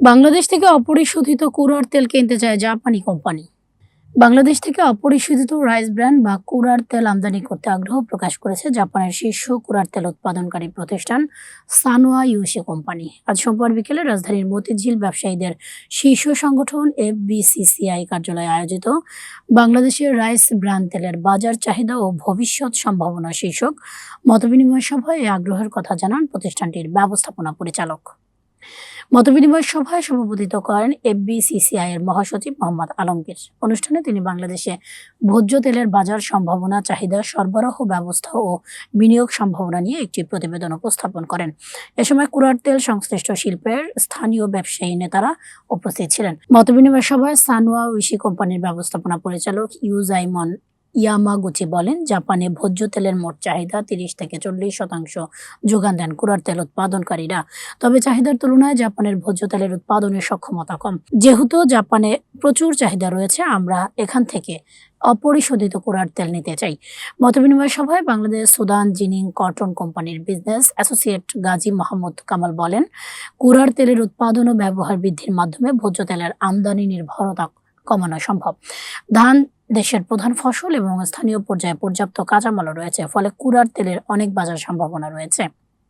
বাংলাদেশ থেকে অপরিশোধিত কুরার তেল কিনতে চায় জাপানি কোম্পানি। বাংলাদেশ থেকে অপরিশোধিত রাইস ব্র্যান্ড বা কুরার তেল আমদানি করতে আগ্রহ প্রকাশ করেছে জাপানের শীর্ষ কুরার তেল উৎপাদনকারী প্রতিষ্ঠান সানোয়া ইউসি কোম্পানি। আজ সোমবার বিকেলে রাজধানীর মতিঝিল ব্যবসায়ীদের শীর্ষ সংগঠন এফবিসিসিআই কার্যালয়ে আয়োজিত বাংলাদেশের রাইস ব্র্যান্ড তেলের বাজার চাহিদা ও ভবিষ্যৎ সম্ভাবনা শীর্ষক মতবিনিময় সভায় এই আগ্রহের কথা জানান প্রতিষ্ঠানটির ব্যবস্থাপনা পরিচালক। মতবিনিময় সভায় সভাপতিত্ব করেন এফবিসিসিআই এর মহাসচিব মোহাম্মদ আলমগীর। অনুষ্ঠানে তিনি বাংলাদেশে ভোজ্য তেলের বাজার সম্ভাবনা, চাহিদা, সরবরাহ ব্যবস্থা ও বিনিয়োগ সম্ভাবনা নিয়ে একটি প্রতিবেদন উপস্থাপন করেন। এ সময় কুরার তেল সংশ্লিষ্ট শিল্পের স্থানীয় ব্যবসায়ী নেতারা উপস্থিত ছিলেন। মতবিনিময় সভায় সানোয়া উইশি কোম্পানির ব্যবস্থাপনা পরিচালক ইউজাইমন ইয়ামাগুচি বলেন, জাপানে ভোজ্য তেলের মোট চাহিদা তিরিশ থেকে চল্লিশ শতাংশ। যোগান দেন কুরার তেল উৎপাদনকারীরা। তবে চাহিদার তুলনায় জাপানের ভোজ্য তেলের উৎপাদনের সক্ষমতা কম। যেহেতু জাপানে প্রচুর চাহিদা রয়েছে, আমরা এখান থেকে অপরিশোধিত কুরার তেল নিতে চাই। মতবিনিময় সভায় বাংলাদেশ, সুদান, জিনিং, কটন কোম্পানির বিজনেস অ্যাসোসিয়েট গাজী মোহাম্মদ কামাল বলেন কুরার তেলের উৎপাদন ও ব্যবহার বৃদ্ধির মাধ্যমে ভোজ্য তেলের আমদানি নির্ভরতা কমানো সম্ভব। ধান দেশের প্রধান ফসল এবং স্থানীয় পর্যায়ে পর্যাপ্ত কাঁচামালও রয়েছে, ফলে কুড়ার তেলের অনেক বাজার সম্ভাবনা রয়েছে।